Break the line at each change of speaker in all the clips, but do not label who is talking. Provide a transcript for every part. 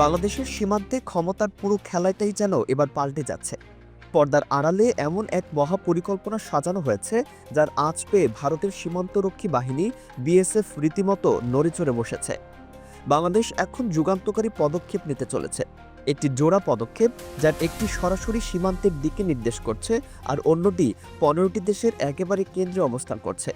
বাংলাদেশের সীমান্তে ক্ষমতার পুরো খেলাটাই যেন এবার পাল্টে যাচ্ছে। পর্দার আড়ালে এমন এক মহাপরিকল্পনা সাজানো হয়েছে, যার আঁচ পেয়ে ভারতের সীমান্তরক্ষী বাহিনী বিএসএফ রীতিমতো নড়েচড়ে বসেছে। বাংলাদেশ এখন যুগান্তকারী পদক্ষেপ নিতে চলেছে। একটি জোড়া পদক্ষেপ, যার একটি সরাসরি সীমান্তের দিকে নির্দেশ করছে, আর অন্যটি পনেরোটি দেশের একেবারে কেন্দ্রে অবস্থান করছে।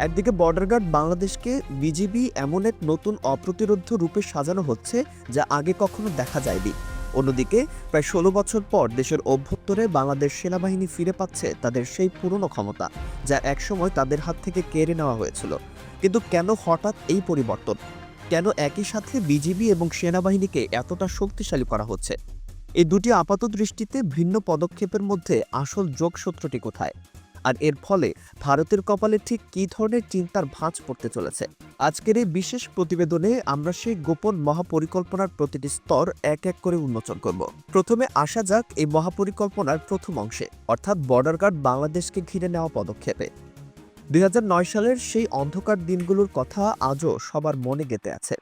একদিকে বর্ডার গার্ড বাংলাদেশকে বিজিবি এমন এক নতুন অপ্রতিরোধ রূপে সাজানো হচ্ছে যা আগে কখনো দেখা যায়নি। অন্যদিকে, প্রায় ষোলো বছর পর দেশের অভ্যন্তরে বাংলাদেশ সেনাবাহিনী ফিরে পাচ্ছে তাদের সেই পুরনো ক্ষমতা, যা একসময় তাদের হাত থেকে কেড়ে নেওয়া হয়েছিল। কিন্তু কেন হঠাৎ এই পরিবর্তন? কেন একই সাথে বিজিবি এবং সেনাবাহিনীকে এতটা শক্তিশালী করা হচ্ছে? এই দুটি আপাত দৃষ্টিতে ভিন্ন পদক্ষেপের মধ্যে আসল যোগসূত্রটি কোথায়? আর এর ফলে ভারতের কপালে ঠিক কী ধরনের চিন্তার ভাঁজ পড়তে চলেছে? আজকের এই বিশেষ প্রতিবেদনে আমরা সেই গোপন মহাপরিকল্পনার প্রতিটি স্তর এক এক করে উন্মোচন করব। প্রথমে আসা যাক এই মহাপরিকল্পনার প্রথম অংশে, অর্থাৎ বর্ডার গার্ড বাংলাদেশকে ঘিরে নেওয়া পদক্ষেপে। দুই হাজার নয় সালের সেই অন্ধকার দিনগুলোর কথা আজও সবার মনে গেঁথে আছে।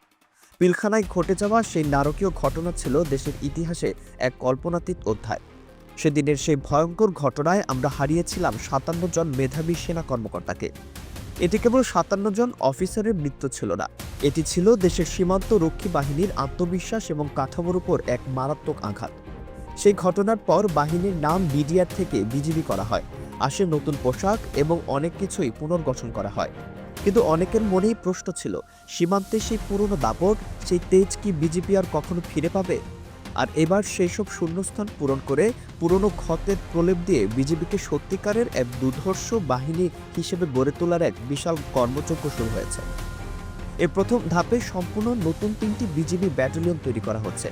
পিলখানায় ঘটে যাওয়া সেই নারকীয় ঘটনা ছিল দেশের ইতিহাসে এক কল্পনাতীত অধ্যায়। সেদিনের সেই ভয়ঙ্কর ঘটনায় আমরা হারিয়েছিলাম সাতান্ন জন মেধাবী সেনা কর্মকর্তাকে। এটি কেবল সাতান্ন জন অফিসারের মৃত্যু ছিল না। এটি ছিল দেশের সীমান্ত রক্ষী বাহিনীর আত্মবিশ্বাস এবং কাঠামোর উপর এক মারাত্মক আঘাত। সেই ঘটনার পর বাহিনীর নাম বিডিআর থেকে বিজিবি করা হয়। আসে নতুন পোশাক এবং অনেক কিছুই পুনর্গঠন করা হয়। কিন্তু অনেকের মনেই প্রশ্ন ছিল, সীমান্তে সেই পুরনো দাপট, সেই তেজ কি বিজেপি আর কখনো ফিরে পাবে? আর এবার সেই সব শূন্যস্থান পূরণ করে পুরনো ক্ষতের প্রলেপ দিয়ে বিজেপিকে সত্যিকারের এক দুর্ধর্ষ বাহিনী হিসেবে গড়ে তোলার এক বিশাল কর্মযজ্ঞ শুরু হয়েছে। এর প্রথম ধাপে সম্পূর্ণ নতুন তিনটি বিজিবি ব্যাটালিয়ন তৈরি করা হচ্ছে।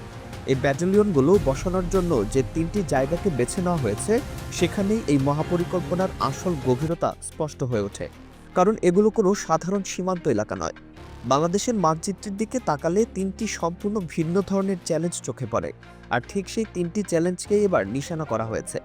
এই ব্যাটালিয়নগুলো বসানোর জন্য যে তিনটি জায়গাকে বেছে নেওয়া হয়েছে, সেখানেই এই মহাপরিকল্পনার আসল গভীরতা স্পষ্ট হয়ে ওঠে। কারণ এগুলো কোনো সাধারণ সীমান্ত এলাকা নয়। বাংলাদেশের মানচিত্রের দিকে তাকালে তিনটি সম্পূর্ণ ভিন্ন ধরনের চ্যালেঞ্জ চোখে পড়ে, আর ঠিক সেই তিনটি চ্যালেঞ্জকেই এবার নিশানা করা হয়েছে।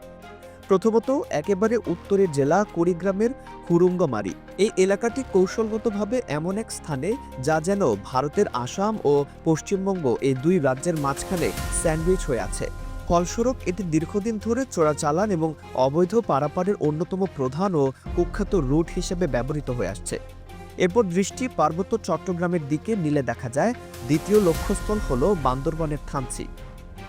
প্রথমত, একেবারে উত্তরের জেলা কুড়িগ্রামের হুরুঙ্গমারি। এই এলাকাটি কৌশলগতভাবে এমন এক স্থানে যা যেন ভারতের আসাম ও পশ্চিমবঙ্গ এই দুই রাজ্যের মাঝখানে স্যান্ডউইচ হয়ে আছে। ফলস্বরূপ, এটি দীর্ঘদিন ধরে চোরাচালান এবং অবৈধ পারাপারের অন্যতম প্রধান ও কুখ্যাত রুট হিসেবে ব্যবহৃত হয়ে আসছে। এরপর দৃষ্টি পার্বত্য চট্টগ্রামের দিকে নিলে দেখা যায় দ্বিতীয় লক্ষ্যস্থল হল বান্দরবনের থানচি।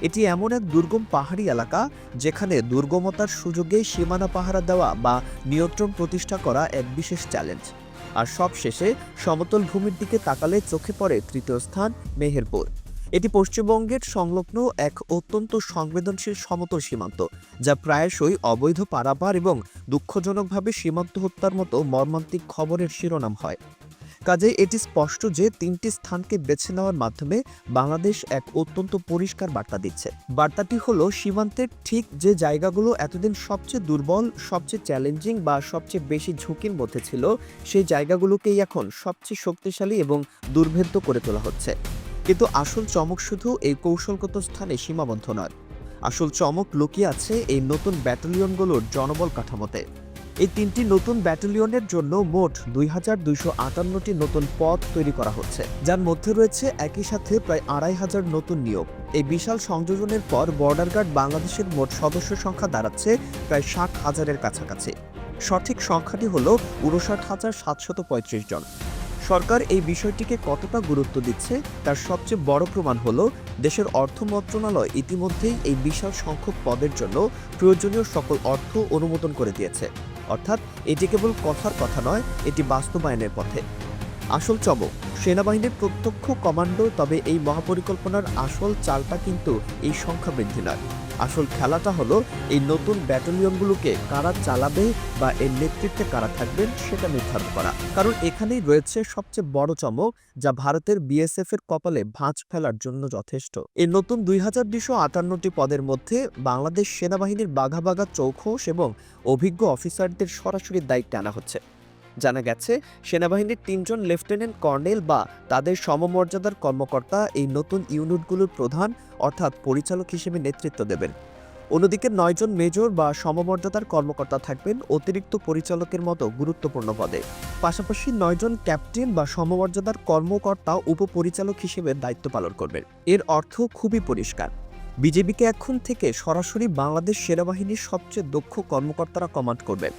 এটি এমন এক দুর্গম পাহাড়ি এলাকা যেখানে দুর্গমতার সুযোগে সীমানা পাহারা দেওয়া বা নিয়ন্ত্রণ প্রতিষ্ঠা করা এক বিশেষ চ্যালেঞ্জ আর সবশেষে সমতল ভূমির দিকে তাকালে চোখে পড়ে তৃতীয় স্থান মেহেরপুর। এটি পশ্চিমবঙ্গের সংলগ্ন এক অত্যন্ত সংবেদনশীল সমতল সীমান্ত, যা প্রায়শই অবৈধ পারাপার এবং দুঃখজনকভাবে সীমান্ত হত্যার মতো মর্মান্তিক খবরের শিরোনাম হয়। কাজেই এটি স্পষ্ট যে তিনটি স্থানকে বেছে নেওয়ার মাধ্যমে বাংলাদেশ এক অত্যন্ত পরিষ্কার বার্তা দিচ্ছে। বার্তাটি হলো, সীমান্তের ঠিক যে জায়গাগুলো এতদিন সবচেয়ে দুর্বল, সবচেয়ে চ্যালেঞ্জিং বা সবচেয়ে বেশি ঝুঁকির মধ্যে ছিল, সেই জায়গাগুলোকেই এখন সবচেয়ে শক্তিশালী এবং দুর্ভেদ্য করে তোলা হচ্ছে। কিন্তু আসল চমক শুধু এই কৌশলগত স্থানে সীমাবদ্ধ নয়। আসল চমক লুকিয়ে আছে এই নতুন ব্যাটালিয়নগুলোর জনবল কাঠামোতে। এই তিনটি নতুন ব্যাটালিয়নের জন্য মোট দুই হাজার দুইশো আটান্নটি নতুন পদ তৈরি করা হচ্ছে। যার মধ্যে রয়েছে একই সাথে প্রায় আড়াই হাজার নতুন নিয়োগ। এই বিশাল সংযোজনের পর বর্ডার গার্ড বাংলাদেশের মোট সদস্য সংখ্যা দাঁড়াচ্ছে প্রায় ষাট হাজারের কাছাকাছি। সঠিক সংখ্যাটি হল উনষাট হাজার সাতশত পঁয়ত্রিশ জন। সরকার এই বিষয়টিকে কতটা গুরুত্ব দিচ্ছে তার সবচেয়ে বড় প্রমাণ হল দেশের অর্থ মন্ত্রণালয় ইতিমধ্যেই এই বিশাল সংখ্যক পদের জন্য প্রয়োজনীয় সকল অর্থ অনুমোদন করে দিয়েছে। অর্থাৎ এটি কেবল কথার কথা নয়, এটি বাস্তবায়নের পথে। আসল চমক, সেনাবাহিনীর প্রত্যক্ষ কমান্ডো, তবে এই মহাপরিকল্পনার আসল চালটা কিন্তু এই সংখ্যা বৃদ্ধি নয়। আসল খেলাটা হলো এই নতুন ব্যাটালিয়নগুলোকে কারা চালাবে বা এর নেতৃত্বে কারা থাকবেন সেটা নির্ধারণ করা। কারণ এখানেই রয়েছে সবচেয়ে বড় চমক, যা ভারতের বিএসএফ এর কপালে ভাঁজ ফেলার জন্য যথেষ্ট। এই নতুন দুই হাজার দুশো আটান্নটি পদের মধ্যে বাংলাদেশ সেনাবাহিনীর বাঘা বাঘা চৌখোশ এবং অভিজ্ঞ অফিসারদের সরাসরি দায়িত্বে আনা হচ্ছে। জানা গেছে, সেনাবাহিনীর তিনজন লেফটেন্যান্ট কর্নেল বা তাদের সমমর্যাদার কর্মকর্তা এই নতুন ইউনিটগুলোর প্রধান, অর্থাৎ পরিচালক হিসেবে নেতৃত্ব দেবেন। অন্যদিকে নয়জন মেজর বা সমমর্যাদার কর্মকর্তা থাকবেন অতিরিক্ত পরিচালকের মতো গুরুত্বপূর্ণ পদে। পাশাপাশি নয়জন ক্যাপ্টেন বা সমমর্যাদার কর্মকর্তা উপপরিচালক হিসেবে দায়িত্ব পালন করবেন। এর অর্থ খুবই পরিষ্কার। বিজেপিকে এখন থেকে সরাসরি বাংলাদেশ সেনাবাহিনীর সবচেয়ে দক্ষ কর্মকর্তারা কমান্ড করবেন।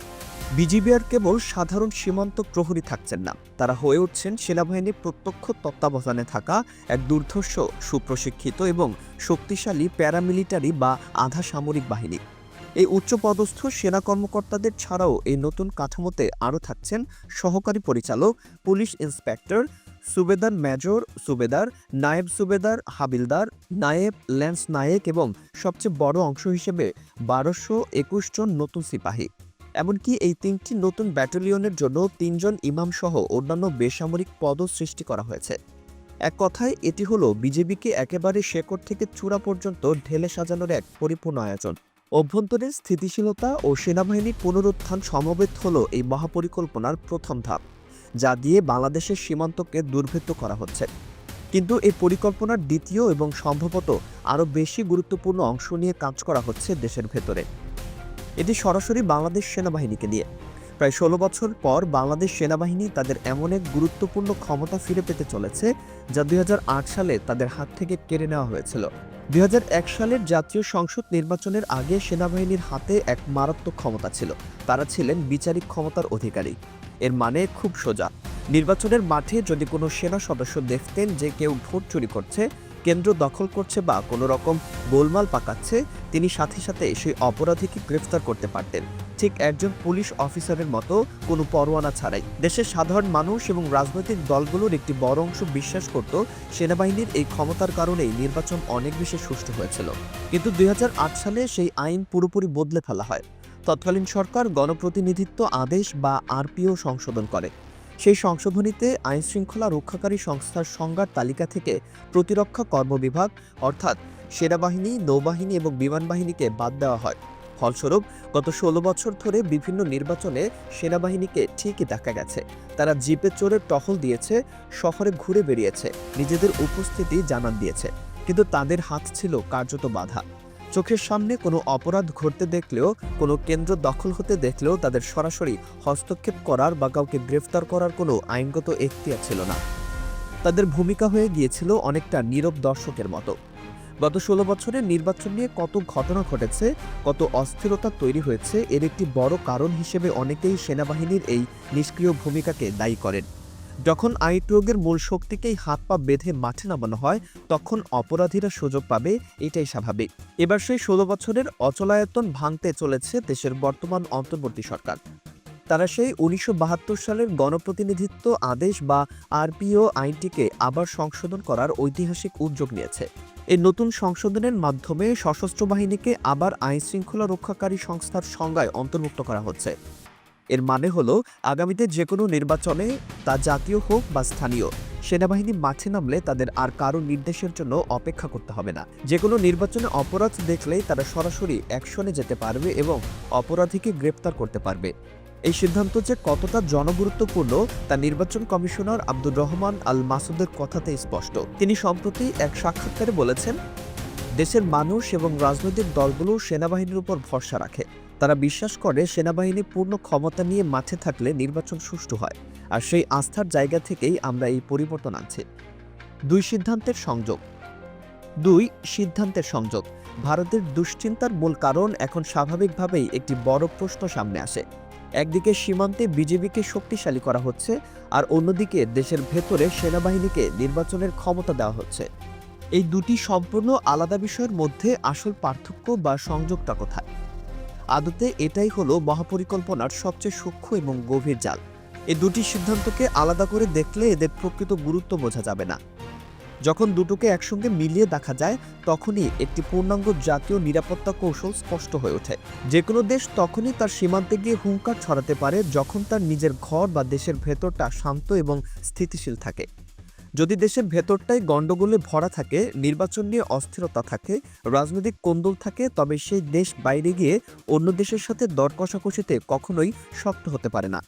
বিজিবি আর কেবল সাধারণ সীমান্ত প্রহরী থাকছেন না। তারা হয়ে উঠছেন সেনাবাহিনীর প্রত্যক্ষ তত্ত্বাবধানে থাকা এক দুর্ধর্ষ, সুপ্রশিক্ষিত এবং শক্তিশালী প্যারামিলিটারি বা আধা সামরিক বাহিনী। এই উচ্চপদস্থ সেনা কর্মকর্তাদের ছাড়াও এই নতুন কাঠামোতে আরও থাকছেন সহকারী পরিচালক, পুলিশ ইন্সপেক্টর সুবেদার মেজর সুবেদার, নায়েব সুবেদার হাবিলদার, নায়েব ল্যান্স নায়েক এবং সবচেয়ে বড় অংশ হিসেবে বারোশো একুশ জন নতুন সিপাহী। এমনকি এই তিনটি নতুন ব্যাটালিয়নের জন্য তিনজন ইমাম সহ অন্যান্য বেসামরিক পদও সৃষ্টি করা হয়েছে। এক কথায়, এটি হলো বিজেপিকে একেবারে শেকড় থেকে চূড়া পর্যন্ত ঢেলে সাজানোর এক পরিপূর্ণ আয়োজন। অভ্যন্তরীণ স্থিতিশীলতা ও সেনাবাহিনীর পুনরুত্থান সমবেত হলো এই মহাপরিকল্পনার প্রথম ধাপ, যা দিয়ে বাংলাদেশের সীমান্তকে দুর্ভেদ্য করা হচ্ছে। কিন্তু এই পরিকল্পনার দ্বিতীয় এবং সম্ভবত আরও বেশি গুরুত্বপূর্ণ অংশ নিয়ে কাজ করা হচ্ছে দেশের ভেতরে। এটি সরাসরি বাংলাদেশ সেনাবাহিনীকে নিয়ে প্রায় ষোলো বছর পর বাংলাদেশ সেনাবাহিনী তাদের এমন এক গুরুত্বপূর্ণ ক্ষমতা ফিরে পেতে চলেছে, যা দুই সালে তাদের হাত থেকে কেড়ে নেওয়া হয়েছিল। দুই হাজার এক সালের জাতীয় সংসদ নির্বাচনের আগে সেনাবাহিনীর হাতে এক মারাত্মক ক্ষমতা ছিল। তারা ছিলেন বিচারিক ক্ষমতার অধিকারী। এর মানে খুব সোজা। নির্বাচনের মাঠে যদি কোনো সেনা সদস্য দেখতেন যে কেউ ভোট চুরি করছে কেন্দ্র দখল করছে বা কোনো রকম গোলমাল পাকাচ্ছে, তিনি সাথে সাথে সেই অপরাধীকে গ্রেফতার করতে পারতেন। ঠিক একজন পুলিশ অফিসারের মতো কোনো পরোয়ানা ছাড়াই। দেশের সাধারণ মানুষ এবং রাজনৈতিক দলগুলোর একটি বড় অংশ বিশ্বাস করত, সেনাবাহিনীর এই ক্ষমতার কারণেই নির্বাচন অনেক বেশি সুষ্ঠু হয়েছিল। কিন্তু দুই হাজার আট সালে সেই আইন পুরোপুরি বদলে ফেলা হয়। তৎকালীন সরকার গণপ্রতিনিধিত্ব আদেশ বা আরপিও সংশোধন করে। সেই সংশোধনীতে আইনশৃঙ্খলা রক্ষাকারী সংস্থার সংজ্ঞার তালিকা থেকে প্রতিরক্ষা কর্মবিভাগ, অর্থাৎ সেনাবাহিনী, নৌবাহিনী এবং বিমান বাহিনীকে বাদ দেওয়া হয়। ফলস্বরূপ, গত ষোলো বছর ধরে বিভিন্ন নির্বাচনে সেনাবাহিনীকে ঠিকই দেখা গেছে। তারা জিপে চড়ে টহল দিয়েছে, শহরে ঘুরে বেরিয়েছে নিজেদের উপস্থিতি জানান দিয়েছে। কিন্তু তাদের হাত ছিল কার্যত বাধা। চোখের সামনে কোনো অপরাধ ঘটতে দেখলেও, কোনো কেন্দ্র দখল হতে দেখলেও তাদের সরাসরি হস্তক্ষেপ করার বা কাউকে গ্রেফতার করার কোনো আইনগত এখতিয়ার ছিল না। তাদের ভূমিকা হয়ে গিয়েছিল অনেকটা নীরব দর্শকের মতো। গত ষোলো বছরের নির্বাচন নিয়ে কত ঘটনা ঘটেছে, কত অস্থিরতা তৈরি হয়েছে, এর একটি বড় কারণ হিসেবে অনেকেই সেনাবাহিনীর এই নিষ্ক্রিয় ভূমিকাকে দায়ী করেন। যখন আইন প্রয়োগের মূল শক্তিকেই হাত পা বেঁধে মাঠে নামানো হয়, তখন অপরাধীরা সুযোগ পাবে, এটাই স্বাভাবিক। এবার সেই ষোলো বছরের অচলায়তন ভাঙতে চলেছে দেশের বর্তমান অন্তর্বর্তী সরকার। তারা সেই উনিশশো বাহাত্তর সালের গণপ্রতিনিধিত্ব আদেশ বা আরপিও আইনটিকে আবার সংশোধন করার ঐতিহাসিক উদ্যোগ নিয়েছে। এই নতুন সংশোধনের মাধ্যমে সশস্ত্র বাহিনীকে আবার আইন শৃঙ্খলা রক্ষাকারী সংস্থার সংজ্ঞায় অন্তর্ভুক্ত করা হচ্ছে। এর মানে হলো আগামীতে যে কোনো নির্বাচনে তা জাতীয় হোক বা স্থানীয়, সেনাবাহিনী মাঠে নামলে তাদের আর কারও নির্দেশের জন্য অপেক্ষা করতে হবে না। যে কোনো নির্বাচনে অপরাধ দেখলেই তারা সরাসরি অ্যাকশনে যেতে পারবে এবং অপরাধীকে গ্রেপ্তার করতে পারবে। এই সিদ্ধান্ত যে কতটা জনগুরুত্বপূর্ণ তা নির্বাচন কমিশনার আব্দুর রহমান আল মাসুদের কথাতে স্পষ্ট। তিনি সম্প্রতি এক সাক্ষাৎকারে বলেছেন, দেশের মানুষ এবং রাজনৈতিক দলগুলো সেনাবাহিনীর উপর ভরসা রাখে। তারা বিশ্বাস করে সেনাবাহিনী পূর্ণ ক্ষমতা নিয়ে মাঠে থাকলে নির্বাচন সুষ্ঠু হয়, আর সেই আস্থার জায়গা থেকেই আমরা এই পরিবর্তন আনছি। দুই সিদ্ধান্তের সংযোগ। দুই সিদ্ধান্তের সংযোগ। ভারতের দুশ্চিন্তার মূল কারণ এখন স্বাভাবিকভাবেই একটি বড় প্রশ্ন সামনে আসে। একদিকে সীমান্তে বিজেপিকে শক্তিশালী করা হচ্ছে, আর অন্যদিকে দেশের ভেতরে সেনাবাহিনীকে নির্বাচনের ক্ষমতা দেওয়া হচ্ছে। এই দুটি সম্পূর্ণ আলাদা বিষয়ের মধ্যে আসল পার্থক্য বা সংযোগটা কোথায়? আদতে এটাই হলো মহাপরিকল্পনার সবচেয়ে সূক্ষ্ম এবং গভীর জাল। এই দুটি সিদ্ধান্তকে আলাদা করে দেখলে এদের প্রকৃত গুরুত্ব বোঝা যাবে না। যখন দুটোকে একসঙ্গে মিলিয়ে দেখা যায়, তখনই একটি পূর্ণাঙ্গ জাতীয় নিরাপত্তা কৌশল স্পষ্ট হয়ে ওঠে। যে কোনো দেশ তখনই তার সীমান্তে গিয়ে হুঙ্কার ছড়াতে পারে যখন তার নিজের ঘর বা দেশের ভেতরটা শান্ত এবং স্থিতিশীল থাকে। যদি দেশের ভেতরটাই গণ্ডগোলে ভরা থাকে, নির্বাচন নিয়ে অস্থিরতা থাকে, রাজনৈতিক কোন্দল থাকে, তবে সেই দেশ বাইরে গিয়ে অন্য দেশের সাথে দর কষাকষিতে কখনোই শক্ত হতে পারে না।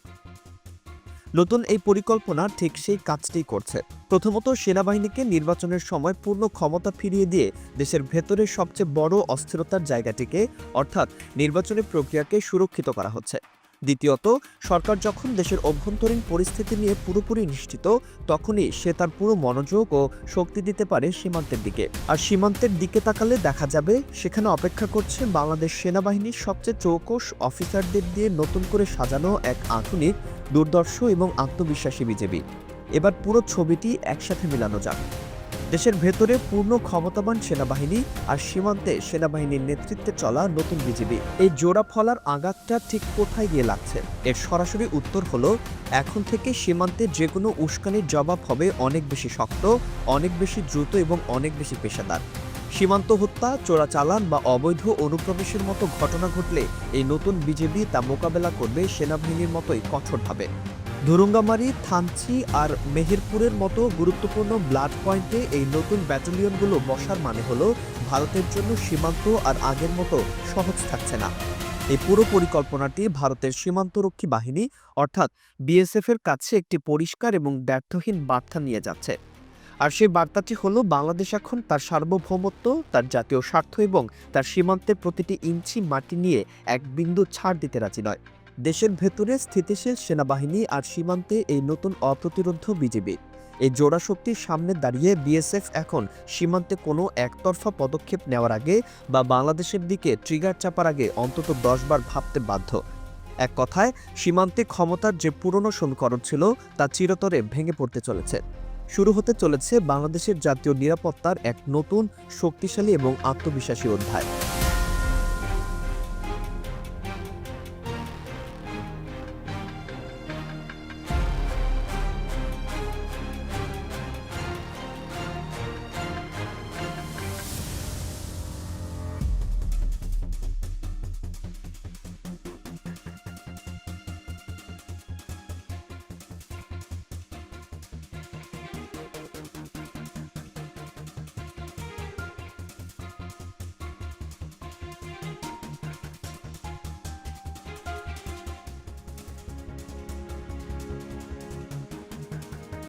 নতুন এই পরিকল্পনা ঠিক সেই কাজটাই করছে। প্রথমত সেনাবাহিনীকে নির্বাচনের সময় পূর্ণ ক্ষমতা ফিরিয়ে দিয়ে দেশের ভেতরে সবচেয়ে বড় অস্থিরতার জায়গাটিকে, অর্থাৎ নির্বাচনী প্রক্রিয়াকে সুরক্ষিত করা হচ্ছে। দ্বিতীয়ত, সরকার যখন দেশের অভ্যন্তরীণ পরিস্থিতি নিয়ে পুরোপুরি নিশ্চিত, তখনই সে তার পুরো মনোযোগ ও শক্তি দিতে পারে সীমান্তের দিকে। আর সীমান্তের দিকে তাকালে দেখা যাবে, সেখানে অপেক্ষা করছে বাংলাদেশ সেনাবাহিনীর সবচেয়ে চৌকস অফিসারদের দিয়ে নতুন করে সাজানো এক আধুনিক, দুর্দর্শ এবং আত্মবিশ্বাসী বিজেপি। এবার পুরো ছবিটি একসাথে মেলানো যাক। দেশের ভেতরে পূর্ণ ক্ষমতাবান সেনাবাহিনী আর সীমান্তে সেনাবাহিনীর নেতৃত্বে চলা নতুন বিজিবি। এই জোড়া ফলার আঘাতটা ঠিক কোথায় গিয়ে লাগছে? এর সরাসরি উত্তর হলো, এখন থেকে সীমান্তে যে কোনো উস্কানির জবাব হবে অনেক বেশি শক্ত, অনেক বেশি দ্রুত এবং অনেক বেশি পেশাদার। সীমান্ত হত্যা, চোরাচালান বা অবৈধ অনুপ্রবেশের মতো ঘটনা ঘটলে এই নতুন বিজেপি তা মোকাবেলা করবে সেনাবাহিনীর মতোই কঠোরভাবে। ধুরুঙ্গামারি থানচি আর মেহেরপুরের মতো গুরুত্বপূর্ণ ব্লাড পয়েন্টে এই নতুন ব্যাটালিয়নগুলো বসার মানে হলো ভারতের জন্য সীমান্ত আর আগের মতো সহজ থাকছে না। এই পুরো পরিকল্পনাটি ভারতের সীমান্তরক্ষী বাহিনী, অর্থাৎ বিএসএফ এর কাছে একটি পরিষ্কার এবং ব্যর্থহীন বার্তা নিয়ে যাচ্ছে। আর সেই বার্তাটি হলো, বাংলাদেশ এখন তার সার্বভৌমত্ব, তার জাতীয় স্বার্থ এবং তার সীমান্তের প্রতিটি ইঞ্চি মাটি নিয়ে এক বিন্দু ছাড় দিতে রাজি নয়। দেশের ভেতরে স্থিতিশীল সেনাবাহিনী আর সীমান্তে এই নতুন অপ্রতিরোধ বিজেপি এই জোড়া শক্তির সামনে দাঁড়িয়ে বিএসএফ এখন সীমান্তে কোনো একতরফা পদক্ষেপ নেওয়ার আগে বা বাংলাদেশের দিকে ট্রিগার চাপার আগে অন্তত দশবার ভাবতে বাধ্য। এক কথায়, সীমান্তে ক্ষমতার যে পুরনো সমীকরণ ছিল, তা চিরতরে ভেঙে পড়তে চলেছে। শুরু হতে চলেছে বাংলাদেশের জাতীয় নিরাপত্তার এক নতুন শক্তিশালী এবং আত্মবিশ্বাসী অধ্যায়।